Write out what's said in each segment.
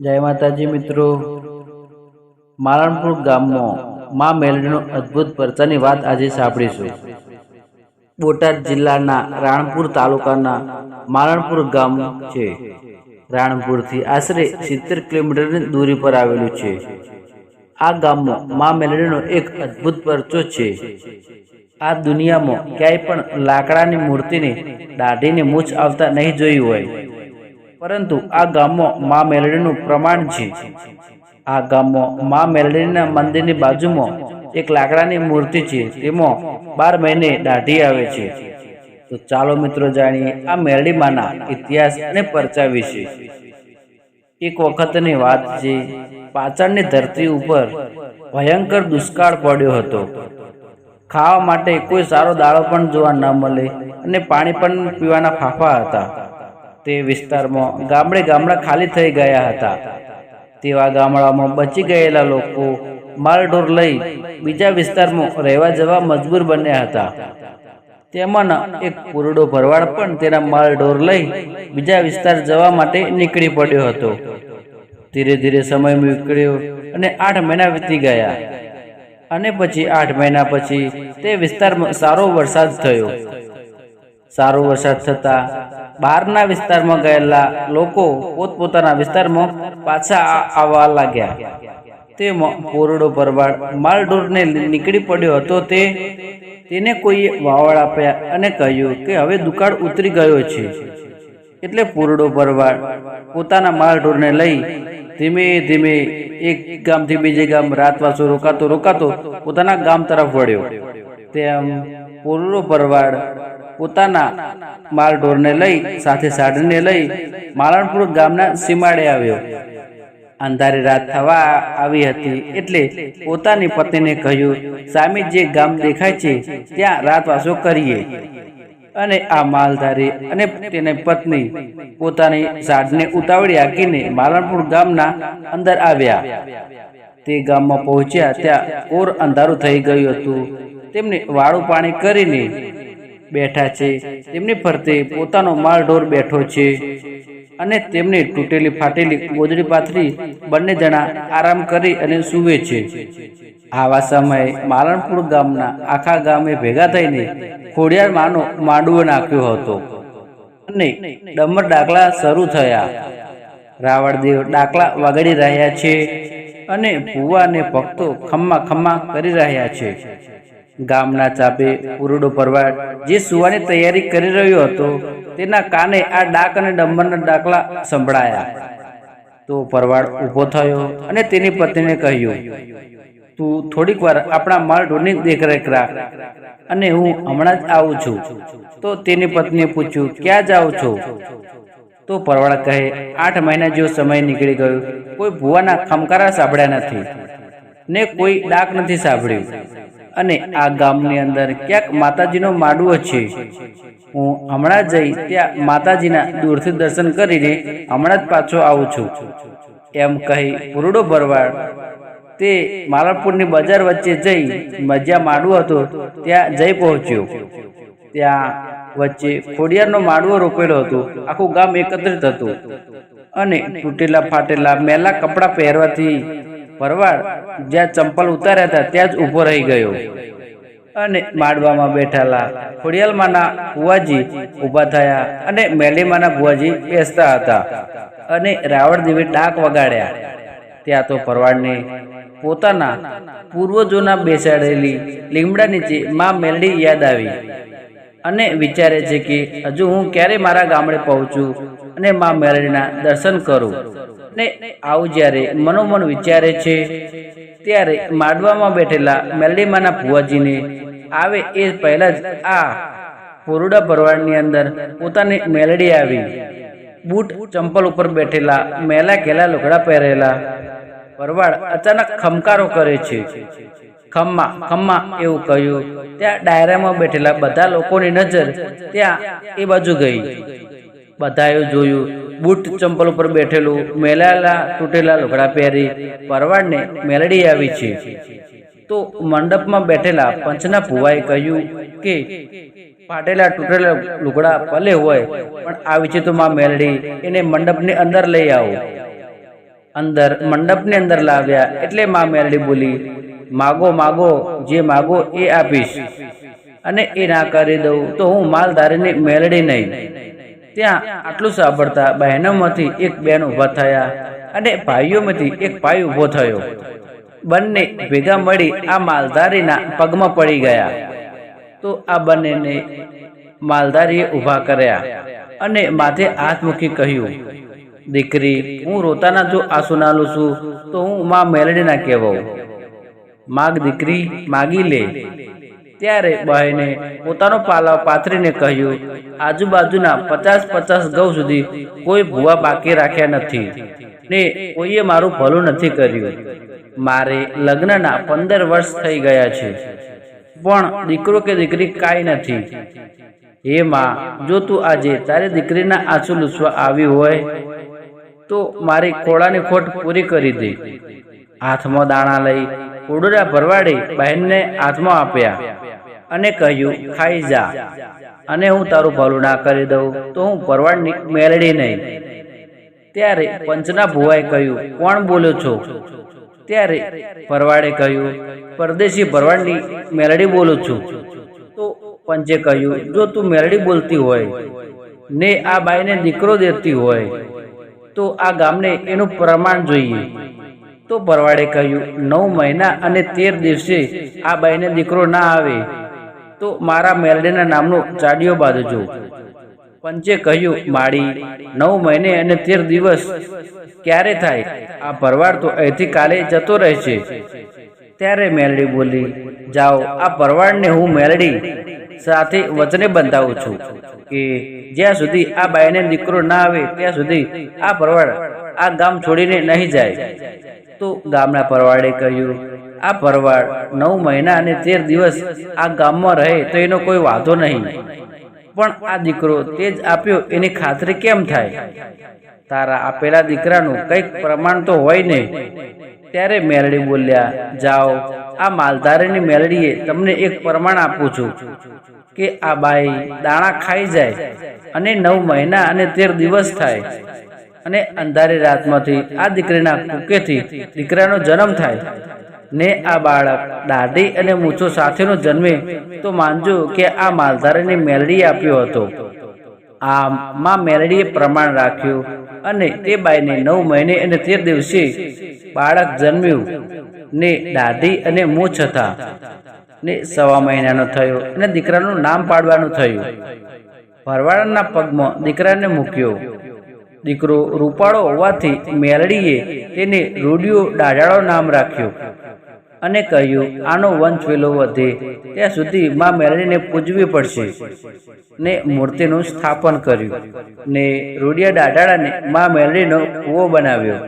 જય માતાજી મિત્રો. માલણપુર ગામમાં મા મેલડીનો અદ્ભુત પરચાની વાત આજે સાંભળીશું. બોટાદ જિલ્લાના રાણપુર તાલુકાના માલણપુર ગામ છે. રાણપુરથી આશરે સિત્તેર કિલોમીટરની દૂરી પર આવેલું છે. આ ગામમાં મા મેલડીનો એક અદ્ભુત પરચો છે. આ દુનિયામાં ક્યાંય પણ લાકડાની મૂર્તિને દાઢીને મૂછ આવતા નહીં જોઈ હોય. પરંતુ આ ગામમાં મા મેલડીનું પ્રમાણ છે. આ ગામમાં મા મેલડીના મંદિરની બાજુમાં એક લાકડાની મૂર્તિ છે. તેમાં બાર મહિને દાઢી આવે છે. તો ચાલો મિત્રો જાણીએ આ મેલડી માના ઇતિહાસ અને પરચા વિશે. એક વખતની વાત છે પાછળની ધરતી ઉપર ભયંકર દુષ્કાળ પડ્યો હતો. ખાવા માટે કોઈ સારો દાળો પણ જોવા ન મળે અને પાણી પણ પીવાના ફાફા હતા. તે વિસ્તારમાં ગામડે ગામડા ખાલી થઈ ગયા હતા. તેવા ગામડામાં બચી ગયેલા લોકો માલઢોર લઈ બીજા વિસ્તારમાં રહેવા જવા મજબૂર બન્યા હતા. તેમાંના એક પુરડો ભરવાડ પણ તેના માલઢોર લઈ બીજા વિસ્તાર જવા માટે નીકળી પડ્યો હતો. ધીરે ધીરે સમય નીકળ્યો અને આઠ મહિના વીતી ગયા. અને પછી આઠ મહિના પછી તે વિસ્તારમાં સારો વરસાદ થયો. સારો વરસાદ થતા બહારના વિસ્તારમાં ગયેલા લોકો પોતપોતાના વિસ્તારમાં પાછા આવવા લાગ્યા. તેમાં કોરડો પરવાડ માલઢોરને નીકળી પડ્યો હતો તે, તેને કોઈએ વાવળ આપ્યા અને કહ્યું કે હવે દુકાળ ઉતરી ગયો છે. એટલે પૂરડો પરવાડ પોતાના માલઢોરને લઈ ધીમે ધીમે એક ગામથી બીજે ગામ રાતવાસો રોકાતો રોકાતો પોતાના ગામ તરફ વળ્યો. તેમ પૂરડો પરવાડ પોતાના માલઢોરને લઈ, સાથે સાડીને લઈ માલણપુર ગામના સીમાડે આવ્યો. અંધારી રાત થવા આવી હતી એટલે પોતાની પત્નીને કહ્યું, સામે જે ગામ દેખાય છે, ત્યાં રાતવાસો કરીએ. અને આ માલધારી અને તેની પત્ની પોતાની સાડને ઉતાવળી હાકીને માલણપુર ગામના અંદર આવ્યા. તે ગામમાં પહોંચ્યા ત્યાં ઓર અંધારું થઈ ગયું હતું. તેમને વાળું પાણી કરીને બેઠા છે. તેમની ફરતે પોતાનો માલઢોર બેઠો છે. અને તેમની તૂટેલી ફાટેલી ગોદડી પાથરી બંને જણા આરામ કરી અને સૂવે છે. આવા સમયે માલણપુર ગામના આખા ગામે ભેગા થઈને ખોડિયાર માનો માંડવો નાખ્યો હતો. અને ડમર ડાકલા શરૂ થયા. રાવણદેવ ડાકલા વગાડી રહ્યા છે અને ભુવા અને ભક્તો ખમ્મા ખમ્મા કરી રહ્યા છે. ગામના ચાપે ઉરડો પરવાડ જે સુવાની તૈયારી કરી રહ્યો હતો, તેના કાને આ ડાક અને ડંબરના ડાકલા સંભળાયા. તો પરવાડ ઊભો થયો અને તેની પત્નીને કહ્યું, તું થોડીક વાર આપણા માલ ઢોરની દેખરેખ રાખ અને હું હમણાં જ આવું છું. તો તેની પત્નીએ પૂછ્યું, ક્યાં જાઓ છો? તો પરવાડ કહે, આઠ મહિના જેવો સમય નીકળી ગયો. કોઈ ભુવાના ખમકારા સાંભળ્યા નથી ને કોઈ ડાક નથી સાંભળ્યું. અને આ ગામની અંદર ક્યાંક માતાજીનો માડવો છે. હું હમણાં જઈ ત્યાં માતાજીના દૂરથી દર્શન કરીને હમણાં જ પાછો આવું છું. એમ કહી પુરડો ભરવાડ તે માલપુરની બજાર વચ્ચે જઈ મજા માડવો હતો, ત્યાં જઈ પહોંચ્યો. ત્યાં વચ્ચે ખોડિયારનો માડવો રોપેલો હતો, આખું ગામ એકત્રિત હતું. અને તૂટેલા ફાટેલા મેલા કપડાં પહેરવાથી ભરવાડ જ્યાં ચંપલ ઉતાર્યા હતા, ત્યાં જ ઊભો રહી ગયો. અને માડવામાં બેઠેલા ખોડિયાલમાંના ભુવાજી ઊભા થયા અને મેલીમાંના ભુવાજી બેસતા હતા અને રાવણ દેવી ડાક વગાડ્યા. ત્યાં તો ભરવાડને પોતાના પૂર્વજોના બેસાડેલી લીમડા નીચે માં મેલડી યાદ આવી અને વિચારે છે કે હજુ હું ક્યારે મારા ગામડે પહોંચું અને માં મેલડીના દર્શન કરું. ને આવું જ્યારે મનોમન વિચારે છે, ત્યારે માડવામાં બેઠેલા મેલડીમાના ભુવાજીને આવે એ પહેલાં જ આ પુરુડા ભરવાડની અંદર પોતાની મેલડી આવી. બૂટ ચંપલ ઉપર બેઠેલા મેલા ઘેલા લુગડા પહેરેલા ભરવાડ અચાનક ખમકારો કરે છે. ખમ્મા ખમ્મા એવું કહ્યું. ત્યાં ડાયરામાં બેઠેલા બધા લોકોની નજર ત્યાં એ બાજુ ગઈ. બધાએ જોયું બૂટ ચંપલ ઉપર બેઠેલું મેલાલા તૂટેલા લુગડા પહેરી પરવાડને મેલડી આવી છે. તો મંડપમાં બેઠેલા પંચના ભુવાએ કહ્યું કે, ફાટેલા તૂટેલા લુગડા ભલે હોય, પણ આવી છે તો માં મેલડી, એને મંડપની અંદર લઈ આવો. અંદર, મંડપની અંદર લાવ્યા, એટલે માં મેરડી બોલી, માગો માગો, જે માગો એ આપીશ. અને એ ના કરી દઉં, તો હું માલધારીની મેલડી નહીં. ત્યાં આટલું સાંભળતા બહેનોમાંથી એક બેન ઊભા થયા અને ભાઈઓમાંથી એક ભાઈ ઊભો થયો. બંને ભેગા મળી આ માલધારીના પગમાં પડી ગયા. તો આ બંનેને માલધારીએ ઊભા કર્યા અને માથે હાથ મૂકી કહ્યું, દીકરી, હું રોતાના જો આંસુ નાલું છું, તો હું માં મેલડીના કહેવો. માગ દીકરી, માગી લે. ત્યારે બહેને પોતાનો પાલાવ પાથરીને કહ્યું, આજુબાજુના પચાસ પચાસ ઘઉં સુધી કોઈ ભૂવા બાકી રાખ્યા નથી ને કોઈએ મારું ભલું નથી કર્યું. મારે લગ્નના પંદર વર્ષ થઈ ગયા છે, પણ દીકરો કે દીકરી કાંઈ નથી. હે માં, જો તું આજે તારી દીકરીના આંસુ લૂછવા આવી હોય, તો મારી ખોળાની ખોટ પૂરી કરી દે. હાથમાં દાણા લઈ ઉડુરા ભરવાડી બહેનને હાથમાં આપ્યા અને કહ્યું, ખાઈ જા. અને હું તારું ભલું ના કરી દઉં, તો હું ભરવાડની મેળડી નહીં. ત્યારે પંચના ભુવાએ કહ્યું, કોણ બોલો છો? ત્યારે ભરવાડે કહ્યું, પરદેશી ભરવાડની મેલડી બોલું છું. તો પંચે કહ્યું, જો તું મેલડી બોલતી હોય, ને આ બાઈને દીકરો દેતી હોય, તો આ ગામને એનું પ્રમાણ જોઈએ. તો ભરવાડે કહ્યું, નવ મહિના અને તેર દિવસે આ બાઈને દીકરો ના આવે, તો મારા મેરડીના નામનો ચાડિયો બાંધજો. પંચે કહ્યું, માળી, નવ મહિને અને તેર દિવસ, ક્યારે થાય? આ ભરવાડ તો અહીંથી કાલે જતો રહેશે. ત્યારે મેલડી બોલી, જાઓ, આ ભરવાડને હું મેલડી સાથે વચને બંધાવું છું કે જ્યાં સુધી આ બાઈને દીકરો ના આવે, ત્યાં સુધી આ ભરવાડ આ ગામ છોડીને નહીં જાય. તો ગામના પરવાડે કહ્યું, આ પરવાડ નવ મહિના અને તેર દિવસ આ ગામમાં રહે તો એનો કોઈ વાંધો નહીં. પણ આ દીકરો તે જ આપ્યો, એની ખાતરી કેમ થાય? તારા આપેલા દીકરાનું કંઈક પ્રમાણ તો હોય ને. ત્યારે મેલડી બોલ્યા, જાઓ, આ માલધારીની મેલડીએ તમને એક પ્રમાણ આપું છું, કે આ બાઈ દાણા ખાઈ જાય અને નવ મહિના અને તેર દિવસ થાય. અને અંધારી રાતમાંથી આ દીકરીના કુકેથી દીકરાનો જન્મ થાય. ને આ બાળક દાઢી અને મૂછો સાથેનો જન્મે તો માનજો કે આ માલધારીને મેલડી આપ્યો હતો. આમ માં મેલડીએ પ્રમાણ રાખ્યું અને તે બાઈને નવ મહિને અને તેર દિવસે બાળક જન્મ્યું. ને દાઢી અને મૂછ હતા. ને સવા મહિનાનો થયો અને દીકરાનું નામ પાડવાનું થયું. ભરવાડાના પગમાં દીકરાને મૂક્યો. દીકરો રૂપાળો હોવાથી મેલડીએ તેને રૂડિયો દાઢાળો નામ રાખ્યું અને કહ્યું, આનો વંશ વેલો વધે, ત્યાં સુધી માં મેલડીને પૂજવી પડશે. ને મૂર્તિનું સ્થાપન કર્યું ને રૂડિયા દાઢાળાને માં મેલડીનો કૂવો બનાવ્યો.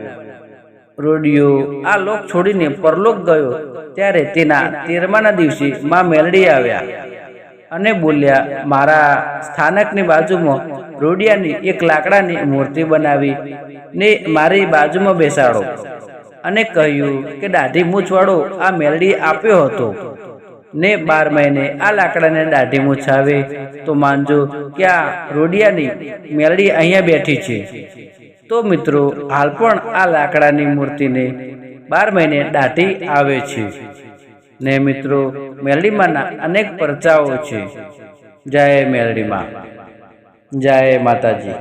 રોડિયો આ લોક છોડીને પરલોક ગયો, ત્યારે તેના તેરમાના દિવસે માં મેલડી આવ્યા. અને બોલ્યા, મારા સ્થાનકની બાજુમાં રોડિયાની એક લાકડાની મૂર્તિ બનાવી ને મારી બાજુમાં બેસાડો. અને કહ્યું કે, દાઢી મૂછવાળો આ મેલડી આપ્યો હતો ને બાર મહિને આ લાકડાને દાઢી મૂછ આવે તો માનજો કે આ રોડિયાની મેલડી અહીંયા બેઠી છે. તો મિત્રો, હાલ પણ આ લાકડાની મૂર્તિને બાર મહિને દાઢી આવે છે. ને મિત્રો મેલડીમાંના અનેક પરચાઓ છે. જય મેલડીમાં. જય માતાજી.